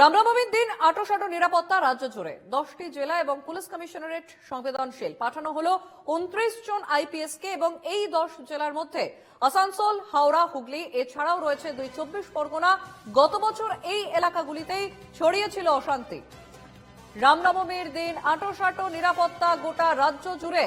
রামনবমীর দিন আটোসাটো নিরাপত্তা রাজ্য জুড়ে। দশটি জেলা এবং পুলিশ কমিশনারেট সংবেদনশীল। পাঠানো হলো উনত্রিশ জন আইপিএস কে এবং এই দশ জেলার মধ্যে আসানসোল, হাওড়া, হুগলি, এছাড়াও রয়েছে দুই চব্বিশ পরগনা। গত বছর এই এলাকাগুলিতেই ছড়িয়েছিল অশান্তি। রামনবমীর দিন আটোসাটো নিরাপত্তা গোটা রাজ্য জুড়ে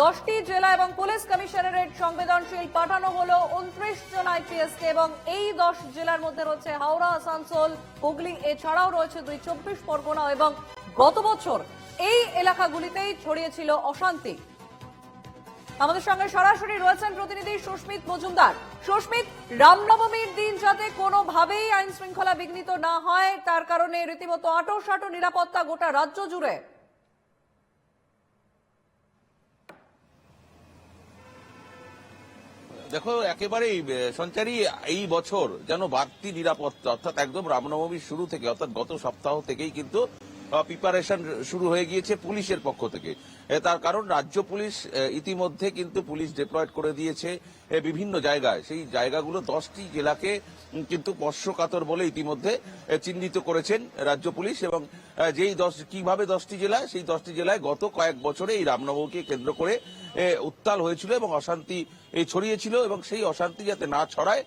দশটি জেলা এবং পুলিশ কমিশনারেট সংবেদনশীল পাঠানো হলো উনত্রিশ জন আইপিএস কে এবং এই দশ জেলার মধ্যে রয়েছে হাওড়া, আসানসোল, হুগলি, এছাড়াও রয়েছে দুই চব্বিশ পরগনা এবং গত বছর এই এলাকাগুলিতেই ছড়িয়েছিল অশান্তি। আমাদের সঙ্গে সরাসরি রয়েছেন প্রতিনিধি সুস্মিত মজুমদার। সুস্মিত, রামনবমীর দিন যাতে কোনোভাবেই আইন শৃঙ্খলা বিঘ্নিত না হয়, তার কারণে রীতিমতো আটো সাটো নিরাপত্তা গোটা রাজ্য জুড়ে দেখো, একেবারেই সঞ্চারী, এই বছর যেন বাড়তি নিরাপত্তা, অর্থাৎ একদম রামনবমীর শুরু থেকে, অর্থাৎ গত সপ্তাহ থেকেই কিন্তু প্রিপারেশন শুরু হয়ে গিয়েছে পুলিশের পক্ষ থেকে। তার কারণ রাজ্য পুলিশ ইতিমধ্যে কিন্তু পুলিশ ডিপ্লয়েড করে দিয়েছে বিভিন্ন জায়গায়। সেই জায়গাগুলো দশটি জেলাকে কিন্তু বর্ষকাতর বলে ইতিমধ্যে চিহ্নিত করেছেন রাজ্য পুলিশ এবং যেই দশ, কীভাবে দশটি জেলা, সেই দশটি জেলায় গত কয়েক বছরে এই রামনবমীকে কেন্দ্র করে উত্তাল হয়েছিল এবং অশান্তি ছড়িয়েছিল এবং সেই অশান্তি যাতে না ছড়ায়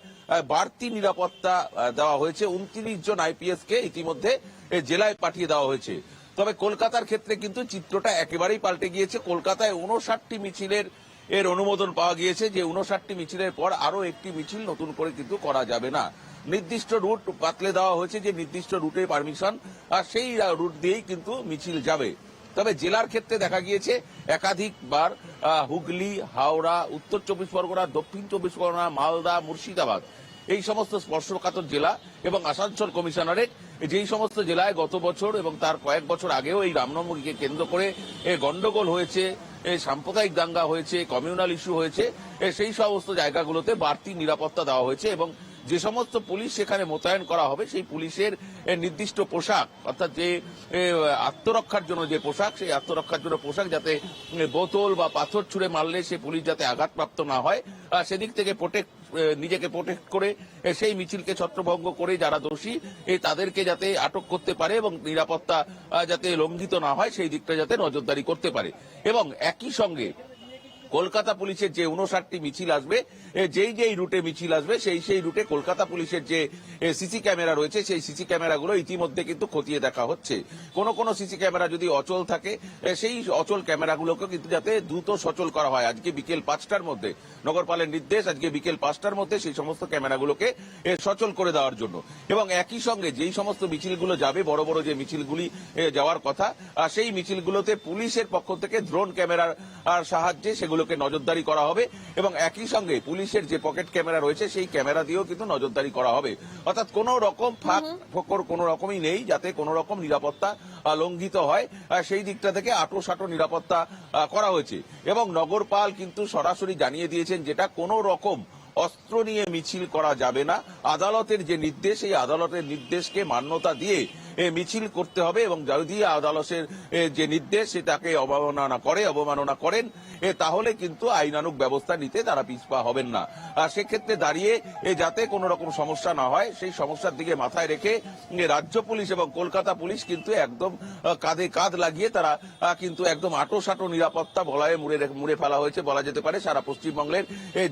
বাড়তি নিরাপত্তা দেওয়া হয়েছে। উনত্রিশ জন আইপিএস কে ইতিমধ্যে জেলায় পাঠিয়ে দেওয়া হয়েছে। তবে কলকাতার ক্ষেত্রে কিন্তু চিত্রটা একেবারেই পাল্টে গিয়েছে। কলকাতায় উনষাটটি মিছিলের এর অনুমোদন পাওয়া গিয়েছে যে উনষাটটি মিছিলের পর আরও একটি মিছিল নতুন করে কিন্তু করা যাবে না। নির্দিষ্ট রুট পাতলে দেওয়া হয়েছে যে নির্দিষ্ট রুটে পারমিশন, আর সেই রুট দিয়েই কিন্তু মিছিল যাবে। তবে জেলার ক্ষেত্রে দেখা গিয়েছে একাধিকবার হুগলি, হাওড়া, উত্তর চব্বিশ পরগনা, দক্ষিণ চব্বিশ পরগনা, মালদা, মুর্শিদাবাদ এই সমস্ত স্পর্শকাতর জেলা এবং আসানসোল কমিশনারেট যেই সমস্ত জেলায় গত বছর এবং তার কয়েক বছর আগেও এই রামনবমীকে কেন্দ্র করে গন্ডগোল হয়েছে সাম্প্রদায়িক দাঙ্গা হয়েছে, কমিউনাল ইস্যু হয়েছে সেই সমস্ত জায়গাগুলোতে বাড়তি নিরাপত্তা দেওয়া হয়েছে এবং যে সমস্ত পুলিশ সেখানে মোতায়েন করা হবে সেই পুলিশের নির্দিষ্ট পোশাক অর্থাৎ যে আত্মরক্ষার জন্য যে পোশাক সেই আত্মরক্ষার জন্য পোশাক যাতে বোতল বা পাথর ছুঁড়ে মারলে সে পুলিশ যাতে আঘাতপ্রাপ্ত না হয় সেদিক থেকে প্রোটেক্ট নিজেকে প্রোটেক্ট করে সেই মিছিলকে ছত্রভঙ্গ করে যারা দোষী তাদেরকে যাতে আটক করতে পারে এবং নিরাপত্তা যাতে লঙ্ঘিত না হয়, সেই দিকটা যাতে নজরদারি করতে পারে। এবং একই সঙ্গে কলকাতা পুলিশের যে উনষাটটি মিছিল আসবে যেই যেই রুটে মিছিল আসবে, সেই সেই রুটে কলকাতা পুলিশের যে সিসি ক্যামেরা রয়েছে, সেই সিসি ক্যামেরাগুলো ইতিমধ্যে কিন্তু খতিয়ে দেখা হচ্ছে। কোন কোন সিসি ক্যামেরা যদি অচল থাকে সেই অচল ক্যামেরাগুলোকে কিন্তু যাতে দ্রুত সচল করা হয়। আজকে বিকেল পাঁচটার মধ্যে, নগরপালের নির্দেশ, আজকে বিকেল পাঁচটার মধ্যে সেই সমস্ত ক্যামেরাগুলোকে সচল করে দেওয়ার জন্য। এবং একই সঙ্গে যেই সমস্ত মিছিলগুলো যাবে, বড় বড় যে মিছিলগুলি যাওয়ার কথা সেই মিছিলগুলোতে পুলিশের পক্ষ থেকে ড্রোন ক্যামেরার সাহায্যে সাহায্যে সেগুলোকে নজরদারি করা হবে এবং একই সঙ্গে পুলিশের যে পকেট ক্যামেরা রয়েছে সেই ক্যামেরা দিয়েও কিন্তু নজরদারি করা হবে। অর্থাৎ কোন রকম ফাঁক ফোকর কোন রকমই নেই যাতে কোন রকম নিরাপত্তা লঙ্ঘিত হয়। সেই দিকটা থেকে আটো সাটো নিরাপত্তা করা হয়েছে। এবং নগরপাল কিন্তু সরাসরি জানিয়ে দিয়েছেন যেটা কোন রকম অস্ত্র নিয়ে মিছিল করা যাবে না। আদালতের যে নির্দেশ, এই আদালতের নির্দেশকে মান্যতা দিয়ে মিছিল করতে হবে এবং যদি আদালতের যে নির্দেশ, সেটাকে অবমাননা করে, অবমাননা করেন তাহলে কিন্তু আইনানুগ ব্যবস্থা নিতে তারা পিছপা হবেন না। আর সেক্ষেত্রে দাঁড়িয়ে যাতে কোনো রকম সমস্যা না হয়, সেই সমস্যার দিকে মাথায় রেখে রাজ্য পুলিশ এবং কলকাতা পুলিশ কিন্তু একদম কাঁধে কাঁধ লাগিয়ে তারা কিন্তু একদম আটো সাটো নিরাপত্তা বলায় মুড়ে মুড়ে ফেলা হয়েছে বলা যেতে পারে সারা পশ্চিমবঙ্গের।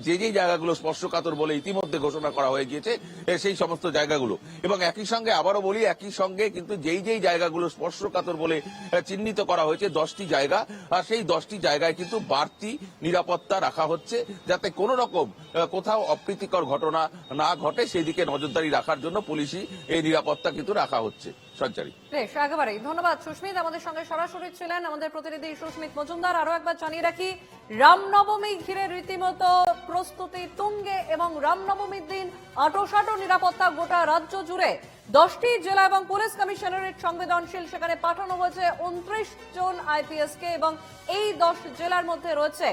যে যে জায়গাগুলো স্পর্শকাতর বলে ইতিমধ্যে ঘোষণা করা হয়ে গিয়েছে সেই সমস্ত জায়গাগুলো। এবং একই সঙ্গে আবারও বলি, একই সঙ্গে কিন্তু যেই যেই জায়গাগুলো স্পর্শকাতর বলে চিহ্নিত করা হয়েছে, দশটি জায়গা। আর সেই দশটি জায়গায় কিন্তু বাড়তি নিরাপত্তা রাখা হচ্ছে, যাতে কোনো রকম কোথাও অপ্রীতিকর ঘটনা না ঘটে সেই দিকে নজরদারি রাখার জন্য পুলিশই এই নিরাপত্তা কিন্তু রাখা হচ্ছে। সঞ্চারী। বেশ একেবারেই ধন্যবাদ, সুস্মিত। আমাদের সঙ্গে সরাসরি ছিলেন আমাদের প্রতিনিধি সুস্মিত মজুমদার। আরও একবার জানিয়ে রাখি, রামনবমী ঘিরে রীতিমতো প্রস্তুতি তুঙ্গে এবং রামনবমীর দিন আটোসাটো নিরাপত্তা গোটা রাজ্য জুড়ে দশটি জেলা এবং পুলিশ কমিশনারেট সংবেদনশীল। সেখানে পাঠানো হয়েছে উনত্রিশ জন আইপিএস কে এবং এই দশ জেলার মধ্যে রয়েছে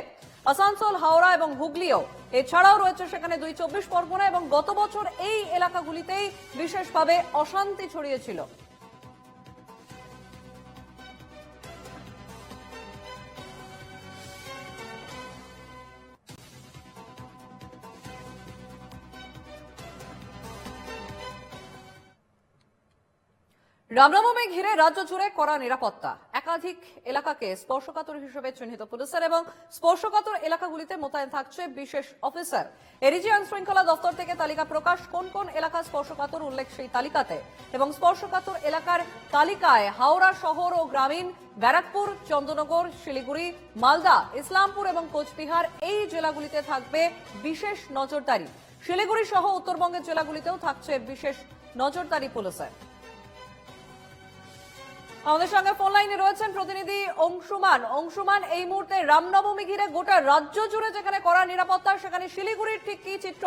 আসানসোল, হাওড়া এবং হুগলিও। এছাড়াও রয়েছে সেখানে দুই চব্বিশ পরগনা এবং গত বছর এই এলাকাগুলিতেই বিশেষভাবে অশান্তি ছড়িয়েছিল। রামনবমী ঘিরে রাজ্য জুড়ে কড়া নিরাপত্তা। একাধিক এলাকাকে স্পর্শকাতর হিসেবে চিহ্নিত পুলিশের এবং স্পর্শকাতর এলাকাগুলিতে মোতায়েন থাকছে বিশেষ অফিসার। এরিজি আইন শৃঙ্খলা দপ্তর থেকে তালিকা প্রকাশ, কোন কোন এলাকা স্পর্শকাতর উল্লেখ সেই তালিকাতে। এবং স্পর্শকাতর এলাকার তালিকায় হাওড়া শহর ও গ্রামীণ ব্যারাকপুর, চন্দ্রনগর, শিলিগুড়ি, মালদা, ইসলামপুর এবং কোচবিহার এই জেলাগুলিতে থাকবে বিশেষ নজরদারি। শিলিগুড়ি সহ উত্তরবঙ্গের জেলাগুলিতেও থাকছে বিশেষ নজরদারি পুলিশের। আমাদের সঙ্গে ফোন লাইনে রয়েছেন প্রতিনিধি অংশুমান। অংশুমান, এই মুহূর্তে রামনবমী ঘিরে গোটা রাজ্য জুড়ে যেখানে করা নিরাপত্তা, সেখানে শিলিগুড়ির ঠিক কি চিত্র?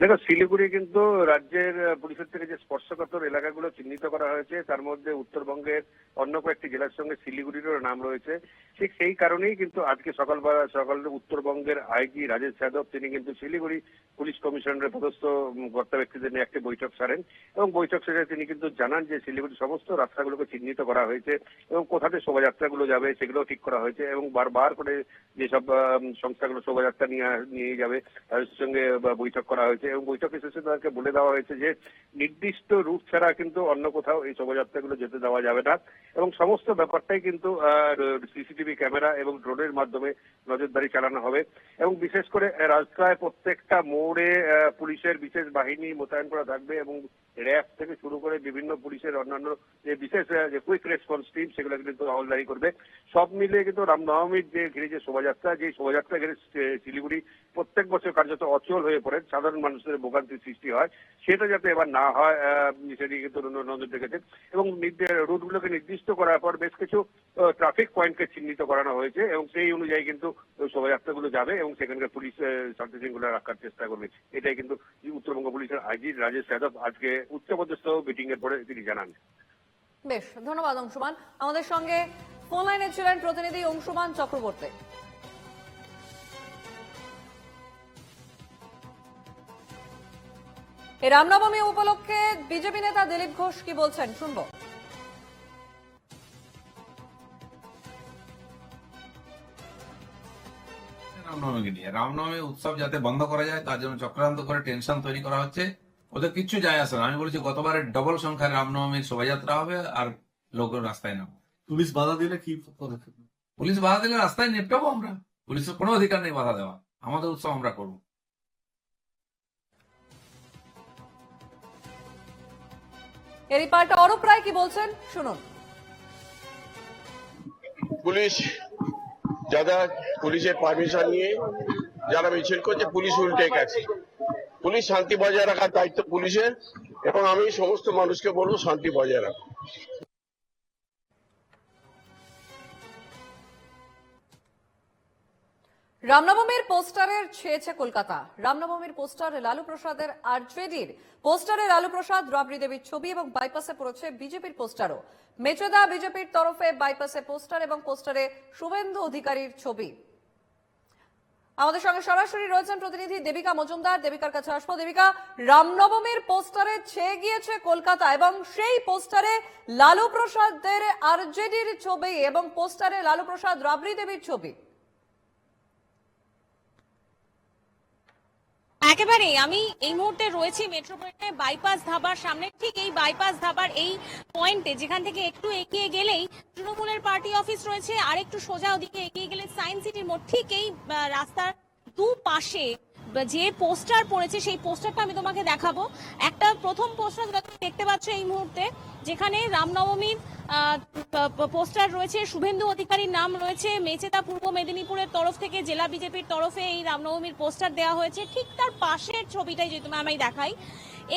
দেখো, শিলিগুড়ি কিন্তু রাজ্যের পুলিশের থেকে যে স্পর্শকাতর এলাকাগুলো চিহ্নিত করা হয়েছে, তার মধ্যে উত্তরবঙ্গের অন্য কয়েকটি জেলার সঙ্গে শিলিগুড়িরও নাম রয়েছে। ঠিক সেই কারণেই কিন্তু আজকে সকালবেলা, সকাল উত্তরবঙ্গের আইজি রাজেশ যাদব, তিনি কিন্তু শিলিগুড়ি পুলিশ কমিশনারের পদস্থ কর্তা ব্যক্তিদের নিয়ে একটি বৈঠক সারেন এবং বৈঠক শেষে তিনি কিন্তু জানান যে শিলিগুড়ির সমস্ত রাস্তাগুলোকে চিহ্নিত করা হয়েছে এবং কোথাতে শোভাযাত্রাগুলো যাবে সেগুলো ঠিক করা হয়েছে এবং বারবার করে যেসব সংস্থাগুলো শোভাযাত্রা নিয়ে নিয়ে যাবে, তাদের সঙ্গে বৈঠক করা হয়েছে। এবং বৈঠকে শেষে তাদেরকে বলে দেওয়া হয়েছে যে নির্দিষ্ট রুট ছাড়া কিন্তু অন্য কোথাও এই শোভাযাত্রাগুলো যেতে দেওয়া যাবে না। এবং সমস্ত ব্যাপারটাই কিন্তু সিসিটিভি ক্যামেরা এবং ড্রোনের মাধ্যমে নজরদারি চালানো হবে। এবং বিশেষ করে রাস্তায় প্রত্যেকটা মোড়ে পুলিশের বিশেষ বাহিনী মোতায়েন করা থাকবে এবং র্যাব থেকে শুরু করে বিভিন্ন পুলিশের অন্যান্য যে বিশেষ যে কুইক রেসপন্স টিম, সেগুলো কিন্তু হলদারি করবে। সব মিলিয়ে কিন্তু রামনবমীর যে ঘিরে যে শোভাযাত্রা যে শোভাযাত্রা ঘিরে শিলিগুড়ি প্রত্যেক বছর কার্যত অচল হয়ে পড়ে। সাধারণ মানুষের ভোগান্তির সৃষ্টি হয়, সেটা যাতে এবার না হয় সেদিকে কিন্তু নজর রেখেছে। এবং রুটগুলোকে নির্দিষ্ট করার পর বেশ কিছু ট্রাফিক পয়েন্টকে চিহ্নিত করানো হয়েছে এবং সেই অনুযায়ী কিন্তু শোভাযাত্রাগুলো যাবে এবং সেখানকার পুলিশ শান্তি শৃঙ্খলা রাখার চেষ্টা করবে। এটাই কিন্তু উত্তরবঙ্গ পুলিশের আইজি রাজেশ যাদব আজকে উচ্চপদস্থ মিটিং এর পরে তিনি জানান। বেশ, ধন্যবাদ অংশুমান। আমাদের সঙ্গে ফোন লাইনে ছিলেন প্রতিনিধি অংশুমান চক্রবর্তী। এই রামনবমী উপলক্ষে বিজেপি নেতা দিলীপ ঘোষ কি বলছেন? শুনব। রামনবমীকে নিয়ে। রামনবমী উৎসব যাতে বন্ধ করা যায় তার জন্য চক্রান্ত করে টেনশন তৈরি করা হচ্ছে। ওদের কিচ্ছু যায় আসে না। আমি বলেছি গতবারের ডবল সংখ্যায় রামনবমীর শোভাযাত্রা হবে আর লোক রাস্তায় নামবে। পুলিশ বাধা দিলে কি পদক্ষেপ পুলিশ বাধা দিলে রাস্তায় নেপটাবো আমরা। পুলিশের কোনো অধিকার নেই বাধা দেওয়া আমাদের উৎসব আমরা করব। এরই পাল্টা অরূপ রায় কি বলছেন? শুনুন। পুলিশ, যারা পুলিশের পারমিশন নিয়ে যারা মিছিল করছে, পুলিশ উল্টে গেছে। পুলিশ শান্তি বজায় রাখার দায়িত্ব পুলিশের এবং আমি সমস্ত মানুষকে বলব শান্তি বজায় রাখো। রামনবমীর পোস্টারের ছেয়েছে কলকাতা। রামনবমীর পোস্টার লালু প্রসাদের আরজেডির। পোস্টারে লালু প্রসাদ রাবড়ি দেবীর ছবি এবং বাইপাসে পড়েছে বিজেপির পোস্টারও। মেচেদা বিজেপির তরফে বাইপাসে পোস্টার এবং পোস্টারে শুভেন্দু অধিকারীর ছবি। আমাদের সঙ্গে সরাসরি রয়েছেন প্রতিনিধি দেবিকা মজুমদার। দেবিকার কাছে আসব। দেবিকা, রামনবমীর পোস্টারে ছেয়ে গিয়েছে কলকাতা এবং সেই পোস্টারে লালু প্রসাদের আরজেডির ছবি এবং পোস্টারে লালু প্রসাদ রাবড়ি দেবীর ছবি। একেবারেই, আমি এই মুহূর্তে রয়েছি মেট্রোপলিটনে বাইপাস ধাবার সামনে। ঠিক এই বাইপাস ধাবার এই পয়েন্টে, যেখান থেকে একটু এগিয়ে গেলেই তৃণমূলের পার্টি অফিস রয়েছে আর একটু সোজা ওদিকে এগিয়ে গেলে সায়েন্স সিটির মোড়। ঠিক এই রাস্তার দু পাশে যে পোস্টার পড়েছে, সেই পোস্টারটা আমি তোমাকে দেখাবো। একটা প্রথম পোস্টার যেটা তুমি দেখতে পাচ্ছ এই মুহূর্তে, যেখানে রামনবমীর পোস্টার রয়েছে, শুভেন্দু অধিকারীর নাম রয়েছে মেচেদা পূর্ব মেদিনীপুরের তরফ থেকে জেলা বিজেপির তরফে এই রামনবমীর পোস্টার দেওয়া হয়েছে। ঠিক তার পাশের ছবিটাই যদি আমি দেখাই,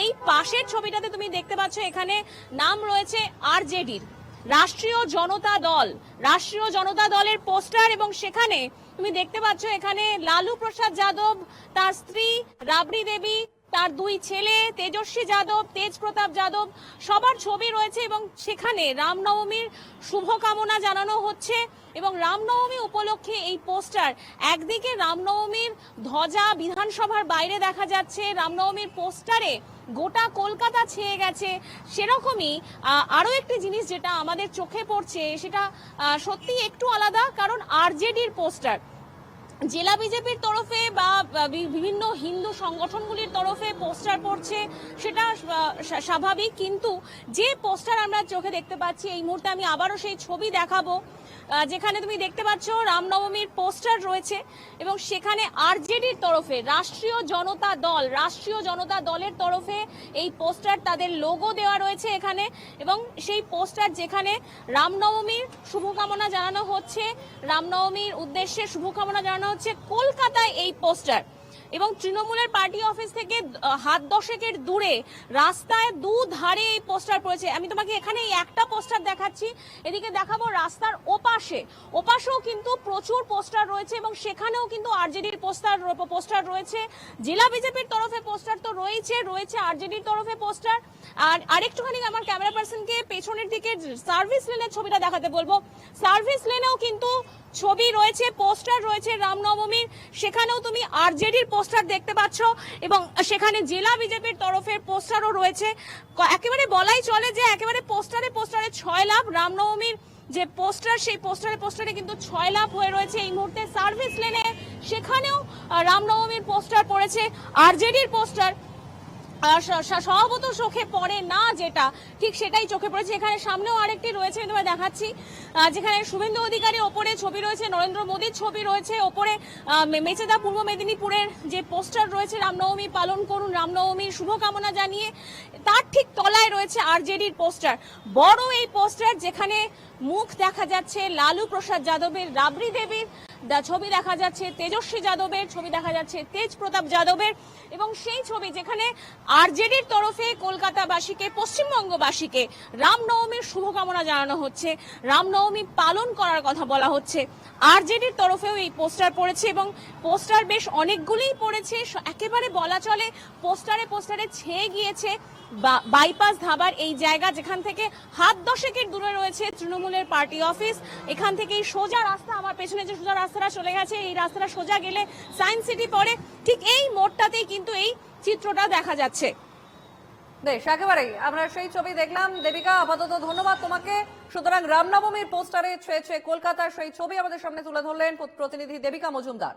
এই পাশের ছবিটাতে তুমি দেখতে পাচ্ছ এখানে নাম রয়েছে আরজেডির। রাষ্ট্রীয় জনতা দল। রাষ্ট্রীয় জনতা দলের পোস্টার এবং সেখানে তুমি দেখতে পাচ্ছ এখানে লালু প্রসাদ যাদব, তার স্ত্রী রাবড়ি দেবী তার দুই ছেলে, তেজস্বী যাদব তেজ প্রতাপ যাদব, সবার ছবি রয়েছে এবং সেখানে রামনবমীর শুভকামনা জানানো হচ্ছে এবং রামনবমী উপলক্ষে এই পোস্টার। একদিকে রামনবমীর ধ্বজা বিধানসভার বাইরে দেখা যাচ্ছে, রামনবমীর পোস্টারে গোটা কলকাতা ছেয়ে গেছে। সেরকমই আরও একটি জিনিস যেটা আমাদের চোখে পড়ছে, সেটা সত্যি একটু আলাদা, কারণ আরজেডির পোস্টার। জেলা বিজেপির তরফে বা বিভিন্ন হিন্দু সংগঠনগুলির তরফে পোস্টার পড়ছে, সেটা স্বাভাবিক। কিন্তু যে পোস্টার আমরা চোখে দেখতে পাচ্ছি, এই মুহূর্তে আমি আবারও সেই ছবি দেখাবো। যেখানে তুমি দেখতে পাচ্ছ রামনবমীর পোস্টার রয়েছে এবং সেখানে আরজেডির তরফে রাষ্ট্রীয় জনতা দল, রাষ্ট্রীয় জনতা দলের তরফে এই পোস্টার তাদের লোগো দেওয়া রয়েছে এখানে এবং সেই পোস্টার যেখানে রামনবমীর শুভকামনা জানানো হচ্ছে, রামনবমীর উদ্দেশ্যে শুভকামনা জানানো হচ্ছে, কলকাতায় এই পোস্টার। এবং তৃণমূলের পার্টি অফিস থেকে হাত দশেকের দূরে রাস্তায় দু ধারে এই পোস্টার পড়েছে। আমি তোমাকে এখানে এই একটা পোস্টার দেখাচ্ছি। এদিকে দেখাবো রাস্তার ওপাশে। ওপাশেও কিন্তু প্রচুর পোস্টার রয়েছে এবং সেখানেও কিন্তু আরজেডির পোস্টার পোস্টার রয়েছে। জেলা বিজেপির তরফে পোস্টার তো রয়েছে রয়েছে আরজেডির তরফে পোস্টার। আর আরেকটুখানি আমার ক্যামেরা পার্সনকে পেছনের দিকে সার্ভিস লেনের ছবিটা দেখাতে বলব। সার্ভিস লেনেও কিন্তু ছবি রয়েছে, পোস্টার রয়েছে রামনবমীর। সেখানেও তুমি আরজেডির পোস্টার দেখতে পাচ্ছ এবং সেখানে জেলা বিজেপির তরফের পোস্টারও রয়েছে। একেবারে বলাই চলে যে একেবারে পোস্টারে পোস্টারে ছয় লাভ। রামনবমীর যে পোস্টার, সেই পোস্টারে পোস্টারে কিন্তু ছয় লাভ হয়ে রয়েছে এই মুহূর্তে সার্ভিস লেনে। সেখানেও রামনবমীর পোস্টার পড়েছে। আরজেডির পোস্টার স্বভাবত চোখে পড়ে না যেটা, ঠিক সেটাই চোখে পড়েছে। এখানে সামনেও আরেকটি রয়েছে তোমায় দেখাচ্ছি। যেখানে শুভেন্দু অধিকারী ওপরে ছবি রয়েছে, নরেন্দ্র মোদীর ছবি রয়েছে, ওপরে মেচেদা পূর্ব মেদিনীপুরের যে পোস্টার রয়েছে, রামনবমী পালন করুন, রামনবমীর শুভকামনা জানিয়ে, তার ঠিক তলায় রয়েছে আরজেডির পোস্টার। বড় এই পোস্টার যেখানে মুখ দেখা যাচ্ছে লালু প্রসাদ যাদবের, রাবড়ি দেবীর ছবি দেখা যাচ্ছে তেজস্বী যাদবের, ছবি দেখা যাচ্ছে তেজ প্রতাপ যাদবের এবং সেই ছবি যেখানে আরজেডির তরফে কলকাতাবাসীকে, পশ্চিমবঙ্গবাসীকে রামনবমীর শুভকামনা জানানো হচ্ছে। রামনবমী পালন করার কথা বলা হচ্ছে। আরজেডির তরফেও এই পোস্টার পড়েছে এবং পোস্টার বেশ অনেকগুলিই পড়েছে। একেবারে বলা চলে পোস্টারে পোস্টারে ছেয়ে গিয়েছে। বাইপাস ধাবার এই জায়গা যেখান থেকে হাত দশেকের দূরে রয়েছে তৃণমূলের পার্টি অফিস। এখান থেকে এই সোজা রাস্তা, আমার পেছনে যে সোজা রাস্তাটা চলে গেছে, এই রাস্তাটা সোজা গেলে সায়েন্স সিটি পড়ে। ঠিক এই মোড়টাতেই কিন্তু এই চিত্রটা দেখা যাচ্ছে। বেশ, একেবারেই। আমরা সেই ছবি দেখলাম। দেবিকা, আপাতত ধন্যবাদ তোমাকে। সুতরাং রামনবমীর পোস্টারে ছুঁয়েছে কলকাতার সেই ছবি আমাদের সামনে তুলে ধরলেন প্রতিনিধি দেবিকা মজুমদার।